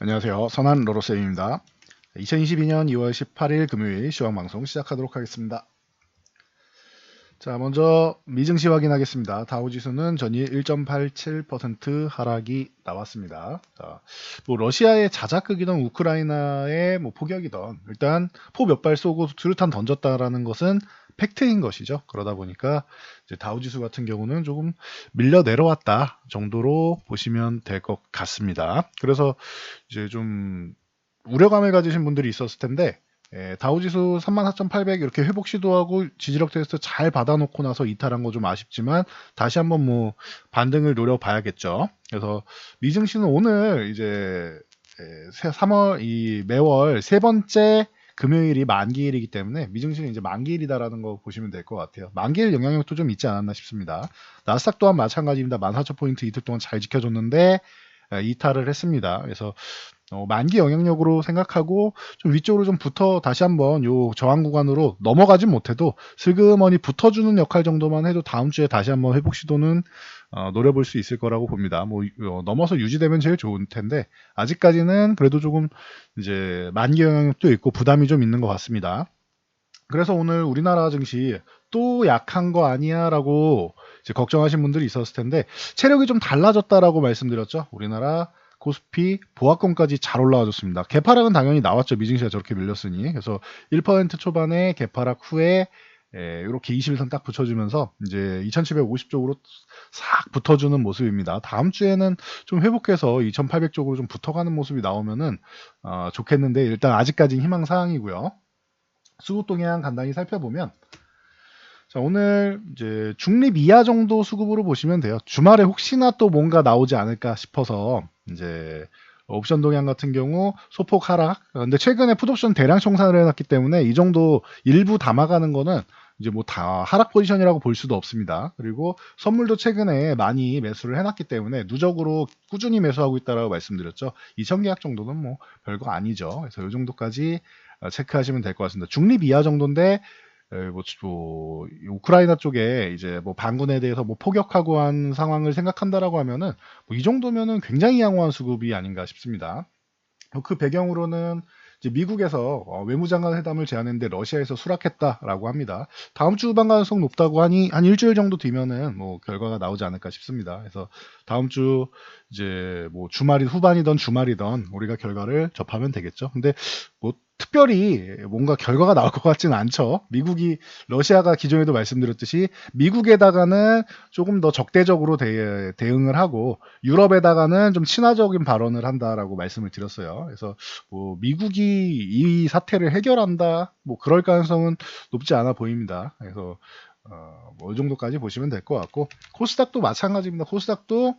안녕하세요. 선한 로로쌤입니다. 2022년 2월 18일 금요일 시황방송 시작하도록 하겠습니다. 자, 먼저 미증시 확인하겠습니다. 다우지수는 전일 1.87% 하락이 나왔습니다. 자, 뭐 러시아의 자작극이던 우크라이나의 뭐 포격이던 일단 포 몇 발 쏘고 수류탄 던졌다라는 것은 팩트인 것이죠. 그러다 보니까 이제 다우 지수 같은 경우는 조금 밀려 내려왔다 정도로 보시면 될 것 같습니다. 그래서 이제 좀 우려감을 가지신 분들이 있었을 텐데 예, 다우지수 34,800 이렇게 회복 시도하고 지지력 테스트 잘 받아놓고 나서 이탈한 거 좀 아쉽지만 다시 한번 뭐 반등을 노려봐야겠죠. 그래서 미증시는 오늘 이제 예, 3월 이 매월 세 번째 금요일이 만기일이기 때문에 미증시는 이제 만기일이다라는 거 보시면 될 것 같아요. 만기일 영향력도 좀 있지 않았나 싶습니다. 나스닥 또한 마찬가지입니다. 14,000포인트 이틀 동안 잘 지켜줬는데 예, 이탈을 했습니다. 그래서 어, 만기 영향력으로 생각하고 좀 위쪽으로 좀 붙어 다시 한번 요 저항 구간으로 넘어가진 못해도 슬그머니 붙어주는 역할 정도만 해도 다음 주에 다시 한번 회복 시도는 어, 노려볼 수 있을 거라고 봅니다. 뭐 어, 넘어서 유지되면 제일 좋을 텐데 아직까지는 그래도 조금 이제 만기 영향력도 있고 부담이 좀 있는 것 같습니다. 그래서 오늘 우리나라 증시 또 약한 거 아니야라고 걱정하신 분들이 있었을 텐데 체력이 좀 달라졌다라고 말씀드렸죠. 우리나라 코스피 보합권까지 잘 올라와줬습니다. 개파락은 당연히 나왔죠. 미증시가 저렇게 밀렸으니. 그래서 1% 초반에 개파락 후에 예, 이렇게 21선 딱 붙여주면서 이제 2750 쪽으로 싹 붙어주는 모습입니다. 다음 주에는 좀 회복해서 2800 쪽으로 좀 붙어가는 모습이 나오면은 어, 좋겠는데 일단 아직까지는 희망 사항이고요. 수급 동향 간단히 살펴보면 자, 오늘 이제 중립 이하 정도 수급으로 보시면 돼요. 주말에 혹시나 또 뭔가 나오지 않을까 싶어서 이제 옵션 동향 같은 경우 소폭 하락. 근데 최근에 풋옵션 대량 청산을 해놨기 때문에 이 정도 일부 담아가는 거는 이제 뭐 다 하락 포지션이라고 볼 수도 없습니다. 그리고 선물도 최근에 많이 매수를 해놨기 때문에 누적으로 꾸준히 매수하고 있다라고 말씀드렸죠. 2천 계약 정도는 뭐 별거 아니죠. 그래서 이 정도까지 어, 체크하시면 될 것 같습니다. 중립 이하 정도인데 에, 뭐, 뭐, 이 우크라이나 쪽에 이제 뭐 반군에 대해서 뭐 포격하고 한 상황을 생각한다라고 하면은 뭐 이 정도면은 굉장히 양호한 수급이 아닌가 싶습니다. 어, 그 배경으로는 미국에서 어, 외무장관 회담을 제안했는데 러시아에서 수락했다라고 합니다. 다음 주 후반 가능성 높다고 하니 한 일주일 정도 뒤면은 뭐 결과가 나오지 않을까 싶습니다. 그래서 다음 주 이제 뭐 주말이 후반이던 주말이던 우리가 결과를 접하면 되겠죠. 근데 뭐 특별히 뭔가 결과가 나올 것 같지는 않죠. 미국이 러시아가 기존에도 말씀드렸듯이 미국에다가는 조금 더 적대적으로 대, 대응을 하고 유럽에다가는 좀 친화적인 발언을 한다라고 말씀을 드렸어요. 그래서 뭐 미국이 이 사태를 해결한다, 뭐 그럴 가능성은 높지 않아 보입니다. 그래서 어, 뭐 이 정도까지 보시면 될 것 같고 코스닥도 마찬가지입니다. 코스닥도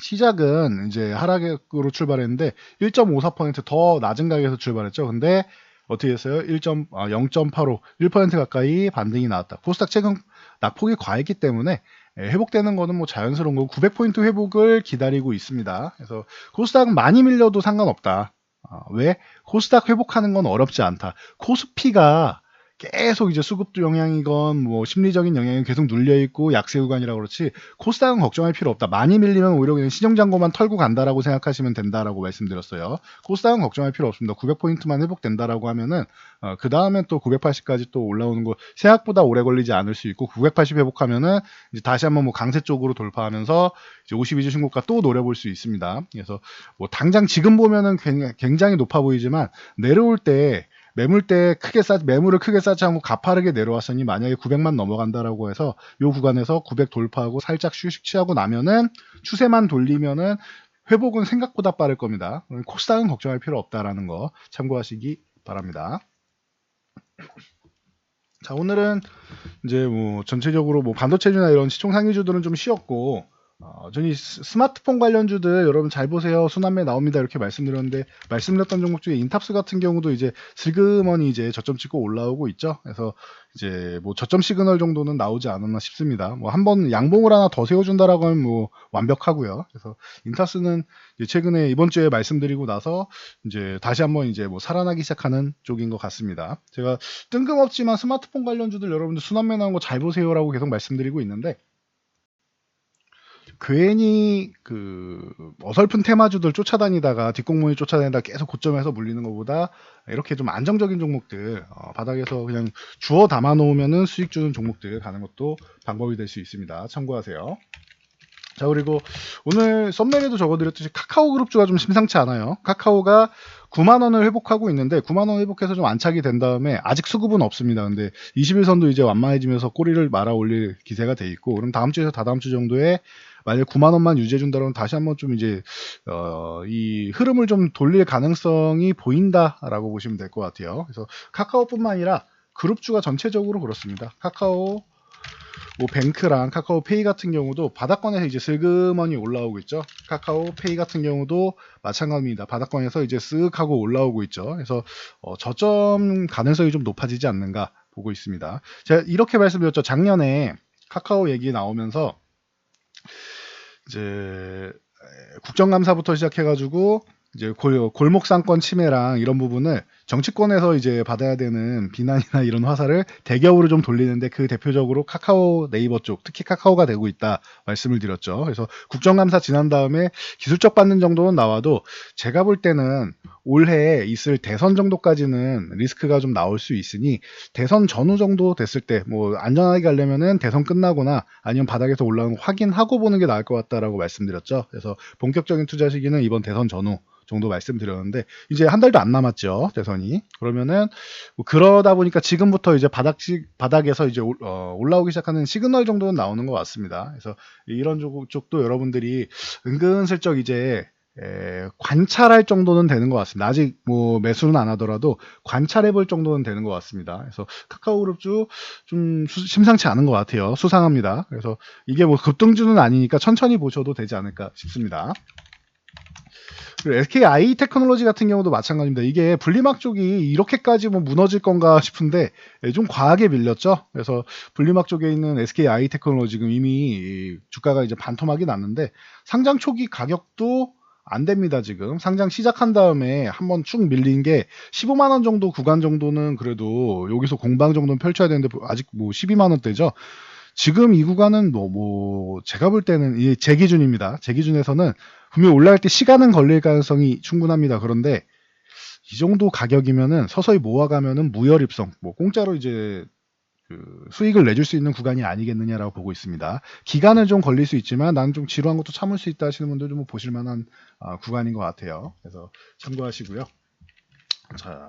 시작은 이제 하락으로 출발했는데 1.54%더 낮은 가격에서 출발했죠. 근데 어떻게 했어요? 1. 아, 0.85, 1% 가까이 반등이 나왔다. 코스닥 최근 낙폭이 과했기 때문에 예, 회복되는 거는 뭐 자연스러운 거고 900포인트 회복을 기다리고 있습니다. 그래서 코스닥은 많이 밀려도 상관없다. 아, 왜? 코스닥 회복하는 건 어렵지 않다. 코스피가 계속 이제 수급도 영향이건 뭐 심리적인 영향이 계속 눌려 있고 약세 구간이라 그렇지 코스닥은 걱정할 필요 없다. 많이 밀리면 오히려 그냥 신용잔고만 털고 간다라고 생각하시면 된다라고 말씀드렸어요. 코스닥은 걱정할 필요 없습니다. 900포인트만 회복된다라고 하면은 어, 그 다음엔 또 980까지 또 올라오는 거 생각보다 오래 걸리지 않을 수 있고 980 회복하면은 이제 다시 한번 뭐 강세 쪽으로 돌파하면서 이제 52주 신고가 또 노려볼 수 있습니다. 그래서 뭐 당장 지금 보면은 굉장히 높아 보이지만 내려올 때 매물대 크게 싸 매물을 크게 싸지 않고 가파르게 내려왔으니 만약에 900만 넘어간다라고 해서 요 구간에서 900 돌파하고 살짝 휴식 취하고 나면은 추세만 돌리면은 회복은 생각보다 빠를 겁니다. 코스닥은 걱정할 필요 없다라는 거 참고하시기 바랍니다. 자 오늘은 이제 뭐 전체적으로 뭐 반도체주나 이런 시총 상위주들은 좀 쉬었고 어, 저희 스마트폰 관련주들 여러분 잘 보세요. 순환매 나옵니다. 이렇게 말씀드렸는데 말씀드렸던 종목 중에 인탑스 같은 경우도 이제 슬그머니 이제 저점 찍고 올라오고 있죠. 그래서 이제 뭐 저점 시그널 정도는 나오지 않았나 싶습니다. 뭐 한 번 양봉을 하나 더 세워준다라고 하면 뭐 완벽하고요. 그래서 인탑스는 최근에 이번 주에 말씀드리고 나서 이제 다시 한번 이제 뭐 살아나기 시작하는 쪽인 것 같습니다. 제가 뜬금없지만 스마트폰 관련주들 여러분들 순환매 나온 거 잘 보세요라고 계속 말씀드리고 있는데 괜히 그 어설픈 테마주들 쫓아다니다가 뒷공문이 쫓아다니다 계속 고점에서 물리는 것보다 이렇게 좀 안정적인 종목들 어, 바닥에서 그냥 주워 담아 놓으면은 수익 주는 종목들 가는 것도 방법이 될 수 있습니다. 참고하세요. 자 그리고 오늘 썸네일에도 적어드렸듯이 카카오 그룹주가 좀 심상치 않아요. 카카오가 9만 원을 회복하고 있는데 9만 원 회복해서 좀 안착이 된 다음에 아직 수급은 없습니다. 근데 21선도 이제 완만해지면서 꼬리를 말아 올릴 기세가 돼 있고 그럼 다음 주에서 다다음 주 정도에 만약 9만 원만 유지해 준다면 다시 한번 좀 이제 어, 이 흐름을 좀 돌릴 가능성이 보인다라고 보시면 될 것 같아요. 그래서 카카오뿐만 아니라 그룹주가 전체적으로 그렇습니다. 카카오 뭐 뱅크랑 카카오페이 같은 경우도 바닥권에서 이제 슬그머니 올라오고 있죠. 카카오페이 같은 경우도 마찬가지입니다. 바닥권에서 이제 쓱 하고 올라오고 있죠. 그래서 어, 저점 가능성이 좀 높아지지 않는가 보고 있습니다. 제가 이렇게 말씀드렸죠. 작년에 카카오 얘기 나오면서 이제 에, 국정감사부터 시작해가지고 이제 골, 골목 상권 침해랑 이런 부분을 정치권에서 이제 받아야 되는 비난이나 이런 화살을 대기업으로 좀 돌리는데 그 대표적으로 카카오 네이버 쪽 특히 카카오가 되고 있다 말씀을 드렸죠. 그래서 국정감사 지난 다음에 기술적 받는 정도는 나와도 제가 볼 때는 올해 있을 대선 정도까지는 리스크가 좀 나올 수 있으니 대선 전후 정도 됐을 때 뭐 안전하게 가려면은 대선 끝나거나 아니면 바닥에서 올라오는 거 확인하고 보는 게 나을 것 같다라고 말씀드렸죠. 그래서 본격적인 투자 시기는 이번 대선 전후 정도 말씀드렸는데 이제 한 달도 안 남았죠 대선이 그러면은 뭐 그러다 보니까 지금부터 이제 바닥 바닥에서 이제 올, 어, 올라오기 시작하는 시그널 정도는 나오는 것 같습니다. 그래서 이런 쪽, 쪽도 여러분들이 은근슬쩍 이제 에, 관찰할 정도는 되는 것 같습니다. 아직 뭐 매수는 안 하더라도 관찰해 볼 정도는 되는 것 같습니다. 그래서 카카오그룹주 좀 수- 심상치 않은 것 같아요. 수상합니다. 그래서 이게 뭐 급등주는 아니니까 천천히 보셔도 되지 않을까 싶습니다. 그리고 SKI 테크놀로지 같은 경우도 마찬가지입니다. 이게 분리막 쪽이 이렇게까지 뭐 무너질 건가 싶은데 예, 좀 과하게 밀렸죠. 그래서 분리막 쪽에 있는 SKI 테크놀로지 지금 이미 이 주가가 이제 반토막이 났는데 상장 초기 가격도 안 됩니다, 지금. 상장 시작한 다음에 한번 쭉 밀린 게 15만 원 정도 구간 정도는 그래도 여기서 공방 정도는 펼쳐야 되는데 아직 뭐 12만 원대죠. 지금 이 구간은 뭐, 뭐, 제가 볼 때는, 이제 기준입니다. 제 기준에서는 분명히 올라갈 때 시간은 걸릴 가능성이 충분합니다. 그런데 이 정도 가격이면은 서서히 모아가면은 무혈입성, 뭐, 공짜로 이제 그 수익을 내줄 수 있는 구간이 아니겠느냐라고 보고 있습니다. 기간은 좀 걸릴 수 있지만 나는 좀 지루한 것도 참을 수 있다 하시는 분들 좀 보실 만한 아, 구간인 것 같아요. 그래서 참고하시고요. 자,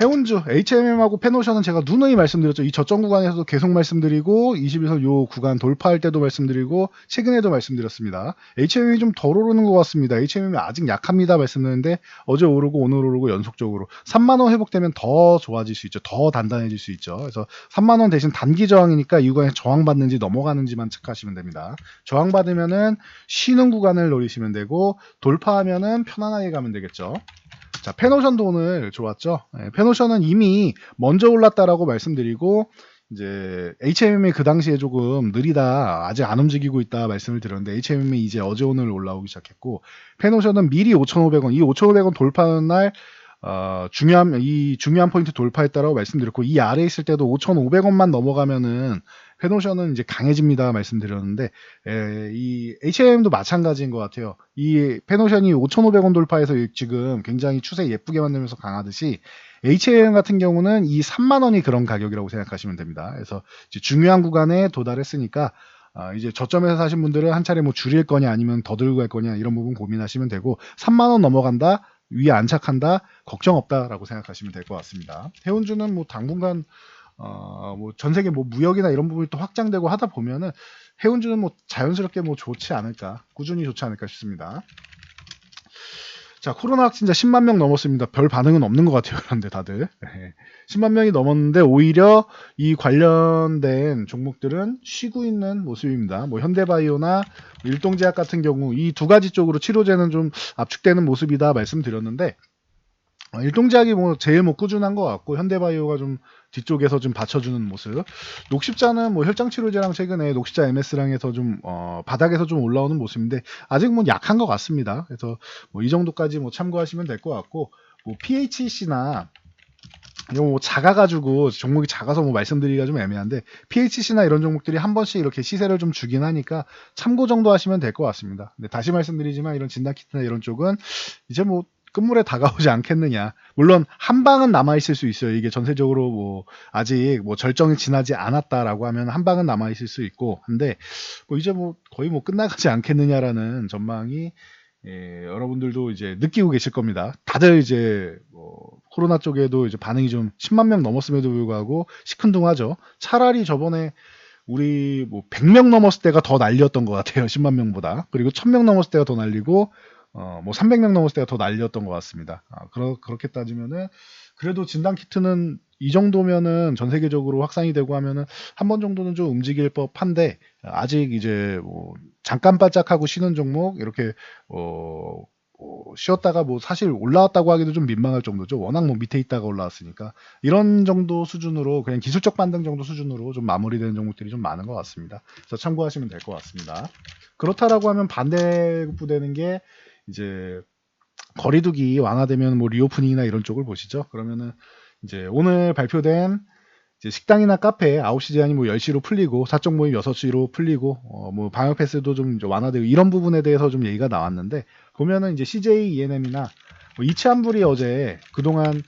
해운주, HMM하고 페노션은 제가 누누이 말씀드렸죠. 이 저점 구간에서도 계속 말씀드리고 21선 요 구간 돌파할 때도 말씀드리고 최근에도 말씀드렸습니다. HMM이 좀 덜 오르는 것 같습니다. HMM이 아직 약합니다 말씀드렸는데 어제 오르고 오늘 오르고 연속적으로 3만 원 회복되면 더 좋아질 수 있죠. 더 단단해질 수 있죠. 그래서 3만 원 대신 단기 저항이니까 이 구간에 저항받는지 넘어가는지만 체크하시면 됩니다. 저항받으면은 쉬는 구간을 노리시면 되고 돌파하면은 편안하게 가면 되겠죠. 자, 페노션도 오늘 좋았죠. 예, 페노션은 이미 먼저 올랐다라고 말씀드리고 이제 HMM이 그 당시에 조금 느리다 아직 안 움직이고 있다 말씀을 드렸는데 HMM이 이제 어제 오늘 올라오기 시작했고 페노션은 미리 5,500원 이 5,500원 돌파하는 날 어, 중요한 이 중요한 포인트 돌파했다라고 말씀드렸고 이 아래 에 있을 때도 5,500원만 넘어가면은 페노션은 이제 강해집니다 말씀드렸는데 에, 이 H&M도 마찬가지인 것 같아요. 이 페노션이 5,500원 돌파해서 지금 굉장히 추세 예쁘게 만들면서 강하듯이 H&M 같은 경우는 이 3만 원이 그런 가격이라고 생각하시면 됩니다. 그래서 중요한 구간에 도달했으니까 아, 이제 저점에서 사신 분들은 한 차례 뭐 줄일 거냐 아니면 더 들고 갈 거냐 이런 부분 고민하시면 되고 3만 원 넘어간다 위에 안착한다 걱정 없다라고 생각하시면 될 것 같습니다. 해운주는 뭐 당분간 어, 뭐 전 세계 뭐 무역이나 이런 부분이 또 확장되고 하다 보면은 해운주는 뭐 자연스럽게 뭐 좋지 않을까 꾸준히 좋지 않을까 싶습니다. 자 코로나 확진자 10만 명 넘었습니다. 별 반응은 없는 것 같아요. 그런데 다들 네. 10만 명이 넘었는데 오히려 이 관련된 종목들은 쉬고 있는 모습입니다. 뭐 현대바이오나 일동제약 같은 경우 이 두 가지 쪽으로 치료제는 좀 압축되는 모습이다 말씀드렸는데 어, 일동제약이 뭐 제일 뭐 꾸준한 것 같고 현대바이오가 좀 뒤쪽에서 좀 받쳐주는 모습. 녹십자는 뭐 혈장 치료제랑 최근에 녹십자 MS랑 해서 좀 어, 바닥에서 좀 올라오는 모습인데 아직 뭐 약한 것 같습니다. 그래서 뭐 이 정도까지 뭐 참고하시면 될 것 같고 뭐 PHC나 이거 뭐 작아가지고 종목이 작아서 뭐 말씀드리기가 좀 애매한데 PHC나 이런 종목들이 한 번씩 이렇게 시세를 좀 주긴 하니까 참고 정도 하시면 될 것 같습니다. 근데 다시 말씀드리지만 이런 진단 키트나 이런 쪽은 이제 뭐 끝물에 다가오지 않겠느냐. 물론 한 방은 남아 있을 수 있어요. 이게 전세적으로 뭐 아직 뭐 절정이 지나지 않았다라고 하면 한 방은 남아 있을 수 있고 근데 뭐 이제 뭐 거의 뭐 끝나가지 않겠느냐라는 전망이 예, 여러분들도 이제 느끼고 계실 겁니다. 다들 이제 뭐 코로나 쪽에도 이제 반응이 좀 10만 명 넘었음에도 불구하고 시큰둥하죠. 차라리 저번에 우리 뭐 100명 넘었을 때가 더 난리였던 것 같아요. 10만 명보다. 그리고 1000명 넘었을 때가 더 난리고 어, 뭐 300명 넘었을 때가 더 난리였던 것 같습니다. 아, 그러, 그렇게 따지면은 그래도 진단 키트는 이 정도면은 전 세계적으로 확산이 되고 하면은 한 번 정도는 좀 움직일 법한데 아직 이제 뭐 잠깐 바짝하고 쉬는 종목 이렇게 어, 어, 쉬었다가 뭐 사실 올라왔다고 하기도 좀 민망할 정도죠. 워낙 뭐 밑에 있다가 올라왔으니까 이런 정도 수준으로 그냥 기술적 반등 정도 수준으로 좀 마무리되는 종목들이 좀 많은 것 같습니다. 그래서 참고하시면 될 것 같습니다. 그렇다라고 하면 반대 부되는 게 이제 거리두기 완화되면 뭐 리오프닝이나 이런 쪽을 보시죠. 그러면은 이제 오늘 발표된 이제 식당이나 카페 9시 제한이 뭐 10시로 풀리고 사적 모임 6시로 풀리고 어 뭐 방역 패스도 좀 완화되고 이런 부분에 대해서 좀 얘기가 나왔는데 보면은 이제 CJ ENM이나 뭐 이치한불이 어제 그동안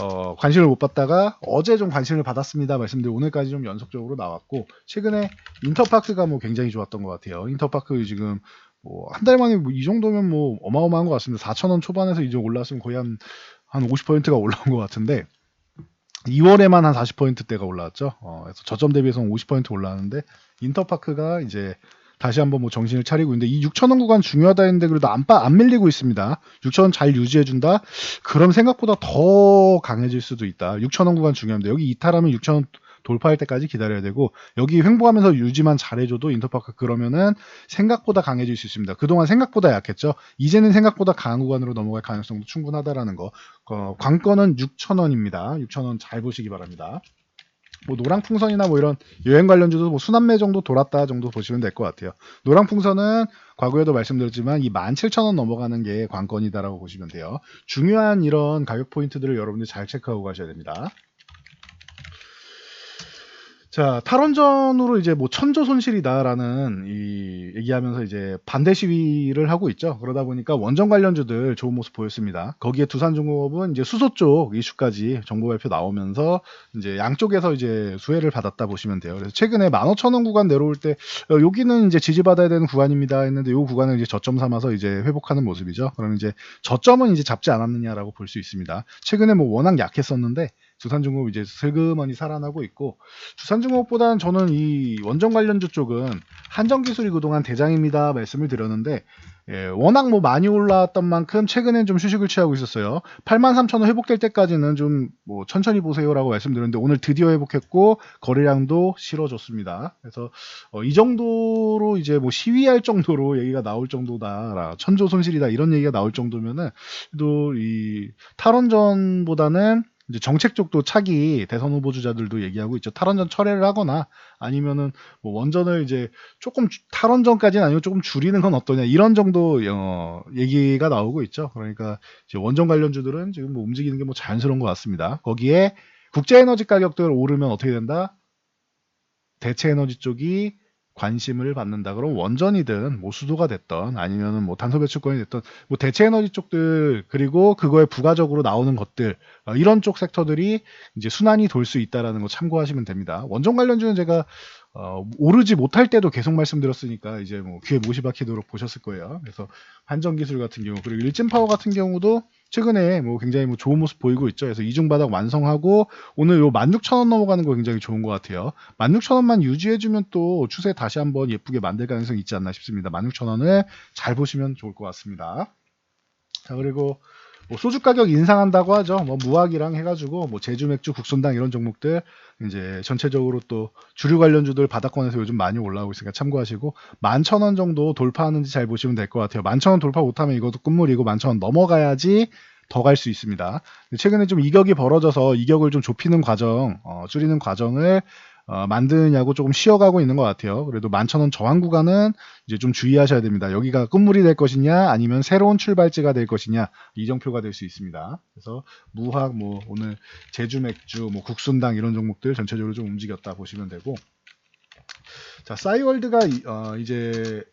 어 관심을 못 받다가 어제 좀 관심을 받았습니다 말씀드리고 오늘까지 좀 연속적으로 나왔고 최근에 인터파크가 뭐 굉장히 좋았던 것 같아요. 인터파크 지금 뭐 한 달 만에 뭐 이 정도면 뭐 어마어마한 것 같습니다. 4,000원 초반에서 이제 올랐으면 거의 한, 한 50%가 올라온 것 같은데 2월에만 한 40%대가 올라왔죠. 어, 그래서 저점 대비해서 50% 올라왔는데 인터파크가 이제 다시 한번 뭐 정신을 차리고 있는데 이 6,000원 구간 중요하다 했는데 그래도 안, 빠, 안 밀리고 있습니다. 6,000원 잘 유지해준다? 그럼 생각보다 더 강해질 수도 있다. 6,000원 구간 중요합니다. 여기 이탈하면 6,000원 돌파할 때까지 기다려야 되고 여기 횡보하면서 유지만 잘해줘도 인터파크 그러면은 생각보다 강해질 수 있습니다. 그동안 생각보다 약했죠. 이제는 생각보다 강한 구간으로 넘어갈 가능성도 충분하다라는 거. 어, 관건은 6,000원입니다. 6,000원 잘 보시기 바랍니다. 뭐 노랑 풍선이나 뭐 이런 여행 관련주도 뭐 순환매 정도 돌았다 정도 보시면 될 것 같아요. 노랑 풍선은 과거에도 말씀드렸지만 이 17,000원 넘어가는 게 관건이다라고 보시면 돼요. 중요한 이런 가격 포인트들을 여러분들 잘 체크하고 가셔야 됩니다. 자, 탈원전으로 이제 뭐 천조 손실이다라는 이 얘기하면서 이제 반대 시위를 하고 있죠. 그러다 보니까 원전 관련주들 좋은 모습 보였습니다. 거기에 두산중공업은 이제 수소 쪽 이슈까지 정보 발표 나오면서 이제 양쪽에서 이제 수혜를 받았다 보시면 돼요. 그래서 최근에 15,000원 구간 내려올 때 어, 여기는 이제 지지받아야 되는 구간입니다 했는데 이 구간을 이제 저점 삼아서 이제 회복하는 모습이죠. 그럼 이제 저점은 이제 잡지 않았느냐라고 볼 수 있습니다. 최근에 뭐 워낙 약했었는데 두산중공업 이제 슬그머니 살아나고 있고 두산중공업보다는 저는 이 원전 관련주 쪽은 한정기술이 그동안 대장입니다 말씀을 드렸는데 예, 워낙 뭐 많이 올라왔던 만큼 최근엔 좀 휴식을 취하고 있었어요. 83,000원 회복될 때까지는 좀 뭐 천천히 보세요라고 말씀드렸는데 오늘 드디어 회복했고 거래량도 실어줬습니다. 그래서 어, 이 정도로 이제 뭐 시위할 정도로 얘기가 나올 정도다, 천조 손실이다 이런 얘기가 나올 정도면은 또 이 탈원전보다는 이제 정책 쪽도 차기 대선 후보 주자들도 얘기하고 있죠. 탈원전 철회를 하거나 아니면은 뭐 원전을 이제 조금 주- 탈원전까지는 아니고 조금 줄이는 건 어떠냐 이런 정도 어, 얘기가 나오고 있죠. 그러니까 이제 원전 관련주들은 지금 뭐 움직이는 게 뭐 자연스러운 것 같습니다. 거기에 국제 에너지 가격들 오르면 어떻게 된다? 대체 에너지 쪽이 관심을 받는다. 그럼 원전이든 뭐 수도가 됐던 아니면은 뭐 탄소 배출권이 됐던 뭐 대체 에너지 쪽들 그리고 그거에 부가적으로 나오는 것들 어, 이런 쪽 섹터들이 이제 순환이 돌 수 있다라는 거 참고하시면 됩니다. 원전 관련주는 제가 어, 오르지 못할 때도 계속 말씀드렸으니까 이제 뭐 귀에 못이 박히도록 보셨을 거예요. 그래서 한전기술 같은 경우 그리고 일진 파워 같은 경우도 최근에 뭐 굉장히 뭐 좋은 모습 보이고 있죠. 그래서 이중 바닥 완성하고 오늘 요 16,000원 넘어가는 거 굉장히 좋은 것 같아요. 16,000원만 유지해주면 또 추세 다시 한번 예쁘게 만들 가능성이 있지 않나 싶습니다. 16,000원을 잘 보시면 좋을 것 같습니다. 자 그리고 뭐 소주 가격 인상한다고 하죠. 뭐 무학이랑 해가지고 뭐 제주 맥주, 국선당 이런 종목들 이제 전체적으로 또 주류 관련주들 바닥권에서 요즘 많이 올라오고 있으니까 참고하시고 11,000원 정도 돌파하는지 잘 보시면 될 것 같아요. 11,000원 돌파 못하면 이것도 끝물이고 11,000원 넘어가야지 더 갈 수 있습니다. 최근에 좀 이격이 벌어져서 이격을 좀 좁히는 과정, 어, 줄이는 과정을 어, 만드냐고 조금 쉬어가고 있는 것 같아요. 그래도 11,000원 저항 구간은 이제 좀 주의하셔야 됩니다. 여기가 끝물이 될 것이냐 아니면 새로운 출발지가 될 것이냐 이정표가 될 수 있습니다. 그래서 무학 뭐 오늘 제주 맥주 뭐 국순당 이런 종목들 전체적으로 좀 움직였다 보시면 되고 자 싸이월드가 이- 어, 이제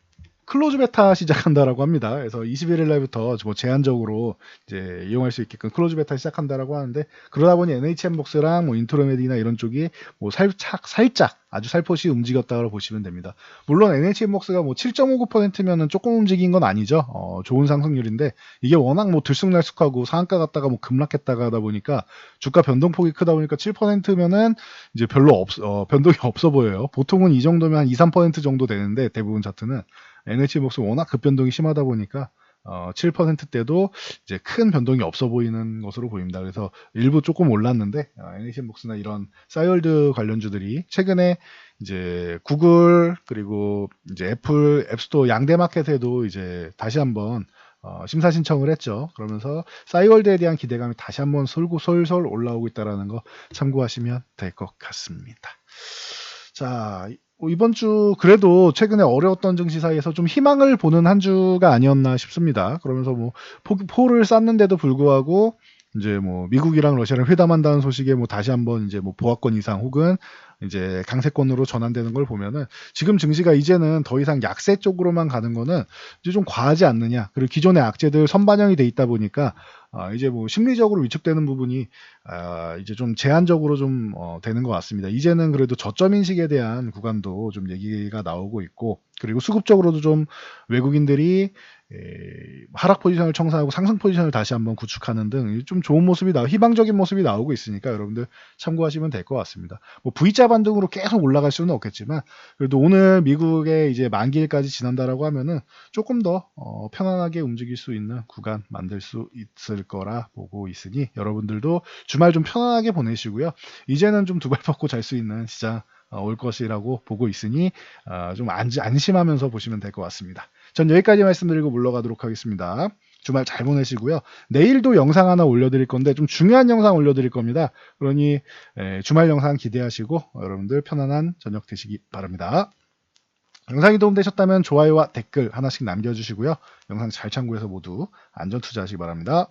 클로즈 베타 시작한다라고 합니다. 그래서 21일 날부터 뭐 제한적으로 이제 이용할 수 있게끔 클로즈 베타 시작한다라고 하는데 그러다 보니 NHN복스랑 뭐 인트로메디나 이런 쪽이 뭐 살짝 살짝 아주 살포시 움직였다고 보시면 됩니다. 물론 NHN복스가 뭐 7.59%면은 조금 움직인 건 아니죠. 어, 좋은 상승률인데 이게 워낙 뭐 들쑥날쑥하고 상한가 갔다가 뭐 급락했다가 하다 보니까 주가 변동폭이 크다 보니까 7%면은 이제 별로 없, 어, 변동이 없어 보여요. 보통은 이 정도면 한 2, 3% 정도 되는데 대부분 차트는 NH복스 워낙 급변동이 심하다 보니까 어, 7%대도 이제 큰 변동이 없어 보이는 것으로 보입니다. 그래서 일부 조금 올랐는데 어, NH복스나 이런 싸이월드 관련주들이 최근에 이제 구글 그리고 이제 애플 앱스토어 양대 마켓에도 이제 다시 한번 어, 심사 신청을 했죠. 그러면서 싸이월드에 대한 기대감이 다시 한번 솔고 솔솔 올라오고 있다라는 거 참고하시면 될 것 같습니다. 자, 어, 이번 주 그래도 최근에 어려웠던 증시 사이에서 좀 희망을 보는 한 주가 아니었나 싶습니다. 그러면서 뭐 포, 포를 쌌는데도 불구하고 이제 뭐 미국이랑 러시아랑 회담한다는 소식에 뭐 다시 한번 이제 뭐 보합권 이상 혹은 이제 강세권으로 전환되는 걸 보면은 지금 증시가 이제는 더 이상 약세 쪽으로만 가는 거는 이제 좀 과하지 않느냐. 그리고 기존의 악재들 선반영이 돼 있다 보니까 아, 이제 뭐 심리적으로 위축되는 부분이 아, 이제 좀 제한적으로 좀 어, 되는 것 같습니다. 이제는 그래도 저점 인식에 대한 구간도 좀 얘기가 나오고 있고 그리고 수급적으로도 좀 외국인들이 에, 하락 포지션을 청산하고 상승 포지션을 다시 한번 구축하는 등 좀 좋은 모습이 나 희망적인 모습이 나오고 있으니까 여러분들 참고하시면 될 것 같습니다. 뭐 V자 반등으로 계속 올라갈 수는 없겠지만 그래도 오늘 미국의 이제 만기일까지 지난다라고 하면은 조금 더 어, 편안하게 움직일 수 있는 구간 만들 수 있을 거라 보고 있으니 여러분들도 주말 좀 편안하게 보내시고요. 이제는 좀 두 발 뻗고 잘 수 있는 시장 어, 올 것이라고 보고 있으니 어, 좀 안, 안심하면서 보시면 될 것 같습니다. 전 여기까지 말씀드리고 물러가도록 하겠습니다. 주말 잘 보내시고요. 내일도 영상 하나 올려드릴 건데 좀 중요한 영상 올려드릴 겁니다. 그러니 에, 주말 영상 기대하시고 여러분들 편안한 저녁 되시기 바랍니다. 영상이 도움되셨다면 좋아요와 댓글 하나씩 남겨주시고요. 영상 잘 참고해서 모두 안전 투자하시기 바랍니다.